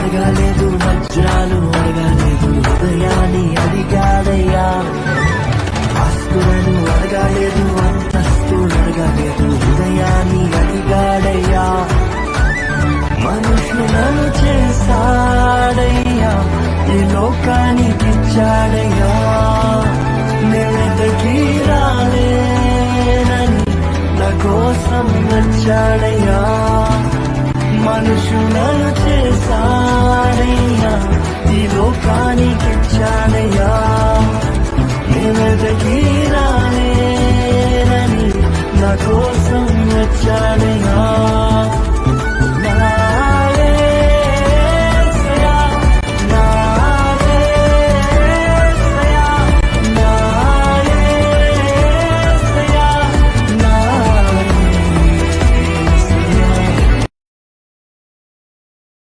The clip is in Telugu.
అడగలేదు వజ్రాలు అడగలేదు హృదయాన్ని అడిగాడయ్యా ఆస్తులను అడగలేదు అంతస్తులు అడగలేదు హృదయాన్ని అడిగాడయ్యా మనుషులను చేశాడయ్యా ఈ లోకానికి ఇచ్చాడయ్యా నేనెదకి రాలేనని నా కోసం వచ్చాడయ్యా కోసం వచ్చాడయ్యా